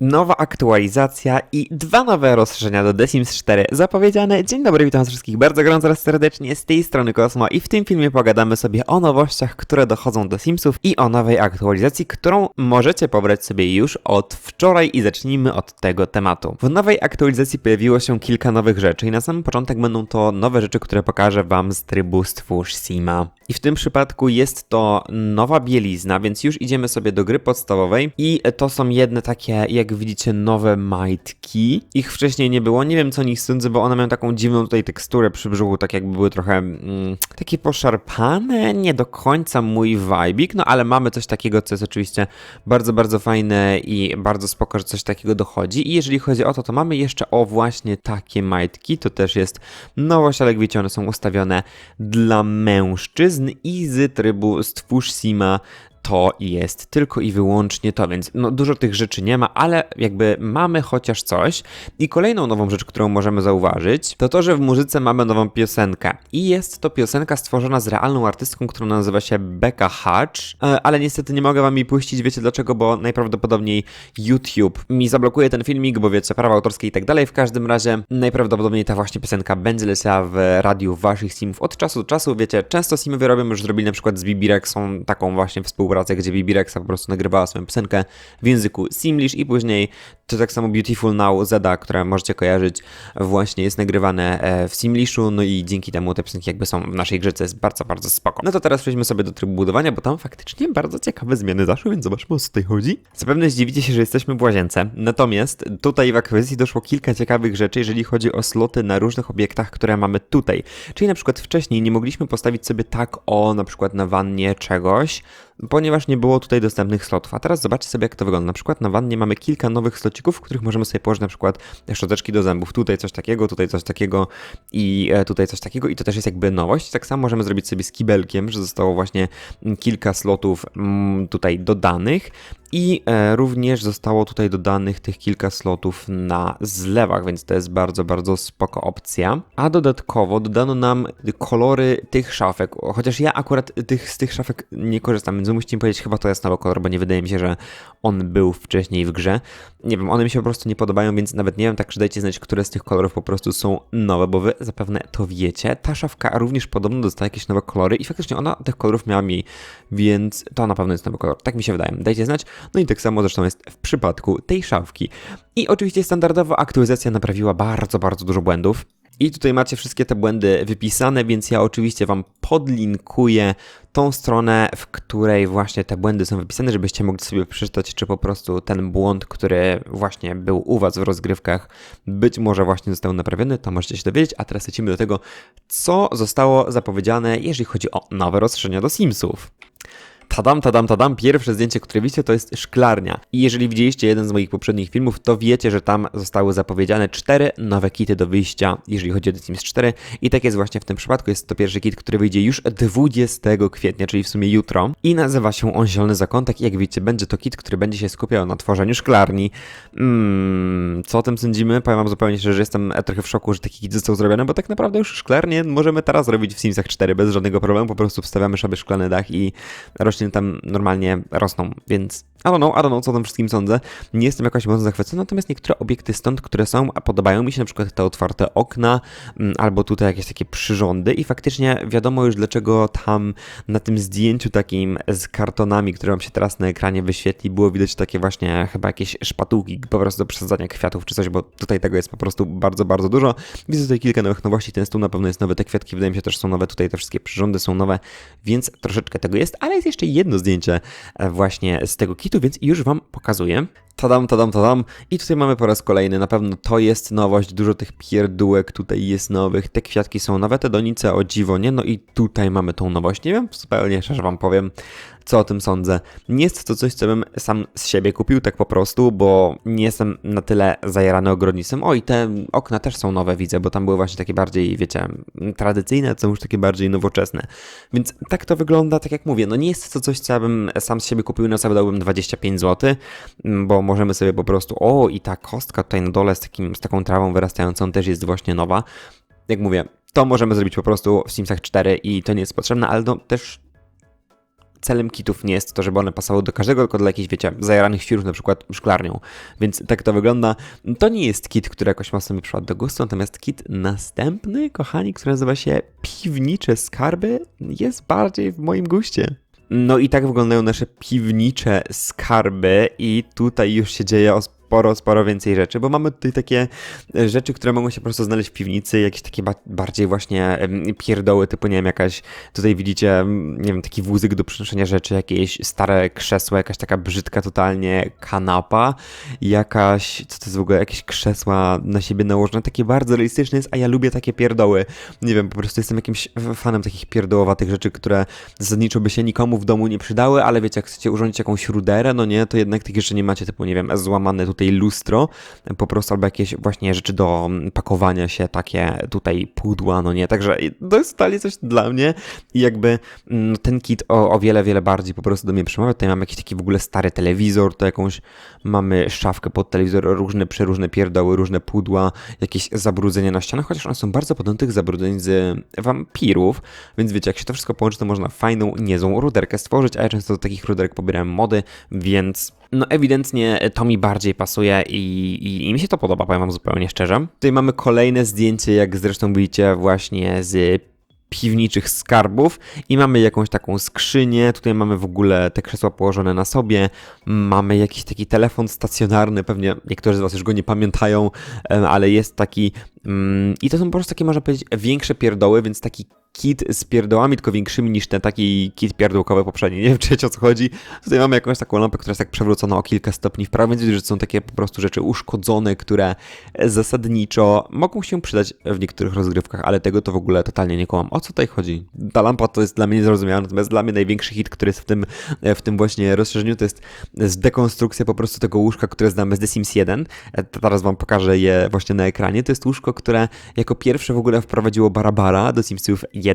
Nowa aktualizacja i dwa nowe rozszerzenia do The Sims 4 zapowiedziane. Dzień dobry, witam wszystkich bardzo gorąco serdecznie z tej strony Kosmo i w tym filmie pogadamy sobie o nowościach, które dochodzą do Simsów i o nowej aktualizacji, którą możecie pobrać sobie już od wczoraj i zacznijmy od tego tematu. W nowej aktualizacji pojawiło się kilka nowych rzeczy i na samym początek będą to nowe rzeczy, które pokażę wam z trybu Stwórz Sima. I w tym przypadku jest to nowa bielizna, więc już idziemy sobie do gry podstawowej i to są jedne takie, jak widzicie, nowe majtki. Ich wcześniej nie było, nie wiem co o nich sądzę, bo one mają taką dziwną tutaj teksturę przy brzuchu, tak jakby były trochę mm, takie poszarpane, nie do końca mój vibik, no ale mamy coś takiego, co jest oczywiście bardzo, bardzo fajne i bardzo spoko, że coś takiego dochodzi. I jeżeli chodzi o to, to mamy jeszcze o właśnie takie majtki, to też jest nowość, ale jak wiecie, one są ustawione dla mężczyzn i z trybu Stwórz Sima to jest tylko i wyłącznie to, więc no, dużo tych rzeczy nie ma, ale jakby mamy chociaż coś. I kolejną nową rzecz, którą możemy zauważyć, to to, że w muzyce mamy nową piosenkę. I jest to piosenka stworzona z realną artystką, która nazywa się Becca Hatch, e, ale niestety nie mogę wam jej puścić, wiecie dlaczego, bo najprawdopodobniej YouTube mi zablokuje ten filmik, bo wiecie, prawa autorskie i tak dalej. W każdym razie najprawdopodobniej ta właśnie piosenka będzie leciała w radiu waszych simów od czasu do czasu, wiecie, często simowie robią, już zrobili na przykład z Bibirexą taką właśnie współpracę współpracę, gdzie Bibi Rexa po prostu nagrywała swoją piosenkę w języku Simlish i później to tak samo Beautiful Now Zeda, które możecie kojarzyć, właśnie jest nagrywane e, w Simlishu, no i dzięki temu te piosenki jakby są w naszej grze, co jest bardzo, bardzo spoko. No to teraz przejdźmy sobie do trybu budowania, bo tam faktycznie bardzo ciekawe zmiany zaszły, więc zobaczmy o co tutaj chodzi. Zapewne zdziwicie się, że jesteśmy w łazience, natomiast tutaj w akwezycji doszło kilka ciekawych rzeczy, jeżeli chodzi o sloty na różnych obiektach, które mamy tutaj. Czyli na przykład wcześniej nie mogliśmy postawić sobie tak o na przykład na wannie czegoś, ponieważ nie było tutaj dostępnych slotów. A teraz zobaczcie sobie, jak to wygląda. Na przykład na wannie mamy kilka nowych slocików, w których możemy sobie położyć na przykład szczoteczki do zębów. Tutaj coś takiego, tutaj coś takiego i e, tutaj coś takiego i to też jest jakby nowość. Tak samo możemy zrobić sobie z kibelkiem, że zostało właśnie kilka slotów mm, tutaj dodanych. I e, również zostało tutaj dodanych tych kilka slotów na zlewach, więc to jest bardzo, bardzo spoko opcja. A dodatkowo dodano nam kolory tych szafek, chociaż ja akurat tych, z tych szafek nie korzystam, więc musicie mi powiedzieć, chyba to jest nowy kolor, bo nie wydaje mi się, że on był wcześniej w grze. Nie wiem, one mi się po prostu nie podobają, więc nawet nie wiem, tak czy dajcie znać, które z tych kolorów po prostu są nowe, bo wy zapewne to wiecie. Ta szafka również podobno dostała jakieś nowe kolory i faktycznie ona tych kolorów miała mniej, więc to na pewno jest nowy kolor. Tak mi się wydaje. Dajcie znać. No i tak samo zresztą jest w przypadku tej szafki. I oczywiście standardowa aktualizacja naprawiła bardzo, bardzo dużo błędów. I tutaj macie wszystkie te błędy wypisane, więc ja oczywiście Wam podlinkuję tą stronę, w której właśnie te błędy są wypisane, żebyście mogli sobie przeczytać, czy po prostu ten błąd, który właśnie był u Was w rozgrywkach, być może właśnie został naprawiony, to możecie się dowiedzieć. A teraz lecimy do tego, co zostało zapowiedziane, jeżeli chodzi o nowe rozszerzenia do Simsów. Tadam, tadam, tadam. Pierwsze zdjęcie, które widzicie, to jest szklarnia. I jeżeli widzieliście jeden z moich poprzednich filmów, to wiecie, że tam zostały zapowiedziane cztery nowe kity do wyjścia, jeżeli chodzi o The Sims 4. I tak jest właśnie w tym przypadku. Jest to pierwszy kit, który wyjdzie już 20 kwietnia, czyli w sumie jutro. I nazywa się on Zielony Zakątek. I jak widzicie, będzie to kit, który będzie się skupiał na tworzeniu szklarni. Hmm, co o tym sądzimy? Powiem wam zupełnie szczerze, że jestem trochę w szoku, że taki kit został zrobiony, bo tak naprawdę już szklarnie możemy teraz robić w Simsach 4 bez żadnego problemu. Po prostu wstawiamy sobie szklany dach i rośnie tam normalnie rosną, więc I don't know, I don't know, co o tym wszystkim sądzę. Nie jestem jakoś mocno zachwycony, natomiast niektóre obiekty stąd, które są, a podobają mi się na przykład te otwarte okna, mm, albo tutaj jakieś takie przyrządy i faktycznie wiadomo już dlaczego tam na tym zdjęciu takim z kartonami, które wam się teraz na ekranie wyświetli, było widać takie właśnie chyba jakieś szpatułki po prostu do przesadzania kwiatów czy coś, bo tutaj tego jest po prostu bardzo, bardzo dużo. Widzę tutaj kilka nowych nowości, ten stół na pewno jest nowy, te kwiatki wydaje mi się też są nowe, tutaj te wszystkie przyrządy są nowe, więc troszeczkę tego jest, ale jest jeszcze jedno zdjęcie e, właśnie z tego kitu, więc już Wam pokazuję. Tadam, tadam, tadam. I tutaj mamy po raz kolejny, na pewno to jest nowość, dużo tych pierdółek tutaj jest nowych, te kwiatki są nowe, te donice o dziwo, nie? No i tutaj mamy tą nowość, nie wiem, zupełnie szczerze Wam powiem, co o tym sądzę. Nie jest to coś, co bym sam z siebie kupił tak po prostu, bo nie jestem na tyle zajarany ogrodnictwem. O i te okna też są nowe, widzę, bo tam były właśnie takie bardziej, wiecie, tradycyjne, co już takie bardziej nowoczesne. Więc tak to wygląda, tak jak mówię, no nie jest to coś, co bym sam z siebie kupił, na sobie dałbym 25 zł, bo możemy sobie po prostu, o i ta kostka tutaj na dole z, takim, z taką trawą wyrastającą też jest właśnie nowa. Jak mówię, to możemy zrobić po prostu w Simsach 4 i to nie jest potrzebne, ale no też celem kitów nie jest to, żeby one pasowały do każdego, tylko dla jakichś, wiecie, zajaranych świrów, na przykład szklarnią. Więc tak to wygląda. To nie jest kit, który jakoś mocno mi przypadł do gustu, natomiast kit następny, kochani, który nazywa się Piwnicze Skarby, jest bardziej w moim guście. No i tak wyglądają nasze piwnicze skarby i tutaj już się dzieje sporo, sporo więcej rzeczy, bo mamy tutaj takie e, rzeczy, które mogą się po prostu znaleźć w piwnicy, jakieś takie ba- bardziej właśnie pierdoły, typu nie wiem, jakaś, tutaj widzicie, nie wiem, taki wózek do przenoszenia rzeczy, jakieś stare krzesło, jakaś taka brzydka totalnie kanapa, jakaś, co to jest w ogóle, jakieś krzesła na siebie nałożone, takie bardzo realistyczne jest, a ja lubię takie pierdoły, nie wiem, po prostu jestem jakimś fanem takich pierdołowatych rzeczy, które zasadniczo by się nikomu w domu nie przydały, ale wiecie, jak chcecie urządzić jakąś ruderę, no nie, to jednak tych rzeczy nie macie, typu, nie wiem, złamane tutaj lustro, po prostu, albo jakieś właśnie rzeczy do mm, pakowania się, takie tutaj pudła, no nie, także to jest totalnie coś dla mnie i jakby mm, ten kit o, o wiele, wiele bardziej po prostu do mnie przemawia. Tutaj mamy jakiś taki w ogóle stary telewizor, to jakąś mamy szafkę pod telewizor, różne przeróżne pierdoły, różne pudła, jakieś zabrudzenia na ścianach, chociaż one są bardzo podobne do tych zabrudzeń z wampirów, więc wiecie, jak się to wszystko połączy, to można fajną, niezłą ruderkę stworzyć, a ja często do takich ruderek pobieram mody, więc no ewidentnie to mi bardziej pasuje i, i, i mi się to podoba, powiem wam zupełnie szczerze. Tutaj mamy kolejne zdjęcie, jak zresztą widzicie właśnie z piwniczych skarbów i mamy jakąś taką skrzynię, tutaj mamy w ogóle te krzesła położone na sobie, mamy jakiś taki telefon stacjonarny, pewnie niektórzy z Was już go nie pamiętają, ale jest taki mm, i to są po prostu takie, można powiedzieć, większe pierdoły, więc taki kit z pierdołami, tylko większymi niż ten taki kit pierdółkowy poprzedni. Nie wiem, czy o co chodzi. Tutaj mamy jakąś taką lampę, która jest tak przewrócona o kilka stopni w prawo, więc widzę, że są takie po prostu rzeczy uszkodzone, które zasadniczo mogą się przydać w niektórych rozgrywkach, ale tego to w ogóle totalnie nie kołam. O co tutaj chodzi? Ta lampa to jest dla mnie niezrozumiała, natomiast dla mnie największy hit, który jest w tym, w tym właśnie rozszerzeniu, to jest dekonstrukcja po prostu tego łóżka, które znamy z The Sims 1. Teraz wam pokażę je właśnie na ekranie. To jest łóżko, które jako pierwsze w ogóle wprowadziło Barabara do Simsów 1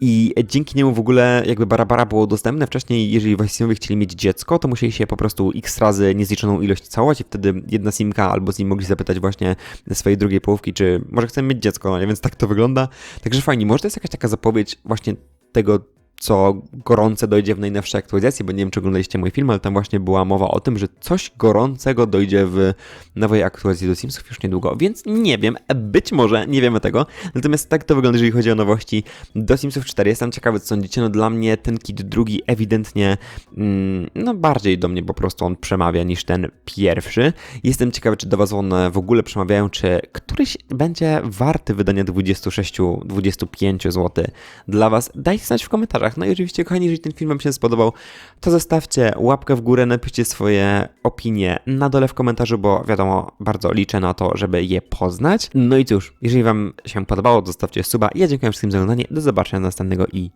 i dzięki niemu w ogóle jakby Barabara było dostępne. Wcześniej, jeżeli wasi Simowie chcieli mieć dziecko, to musieli się po prostu x razy niezliczoną ilość całować i wtedy jedna Simka albo Sim mogli zapytać właśnie swojej drugiej połówki, czy może chcemy mieć dziecko, no? Więc tak to wygląda. Także fajnie, może to jest jakaś taka zapowiedź właśnie tego, co gorące dojdzie w najnowszej aktualizacji, bo nie wiem, czy oglądaliście mój film, ale tam właśnie była mowa o tym, że coś gorącego dojdzie w nowej aktualizacji do Simsów już niedługo, więc nie wiem, być może, nie wiemy tego, natomiast tak to wygląda, jeżeli chodzi o nowości do Simsów 4. Jestem ciekawy, co sądzicie, no dla mnie ten kit drugi ewidentnie, mm, no bardziej do mnie po prostu on przemawia niż ten pierwszy. Jestem ciekawy, czy do Was one w ogóle przemawiają, czy któryś będzie warty wydania 26-25 zł dla Was. Dajcie znać w komentarzach. No i oczywiście, kochani, jeżeli ten film Wam się spodobał, to zostawcie łapkę w górę, napiszcie swoje opinie na dole w komentarzu, bo wiadomo, bardzo liczę na to, żeby je poznać. No i cóż, jeżeli Wam się podobało, zostawcie suba. Ja dziękuję wszystkim za oglądanie. Do zobaczenia następnego i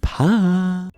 pa!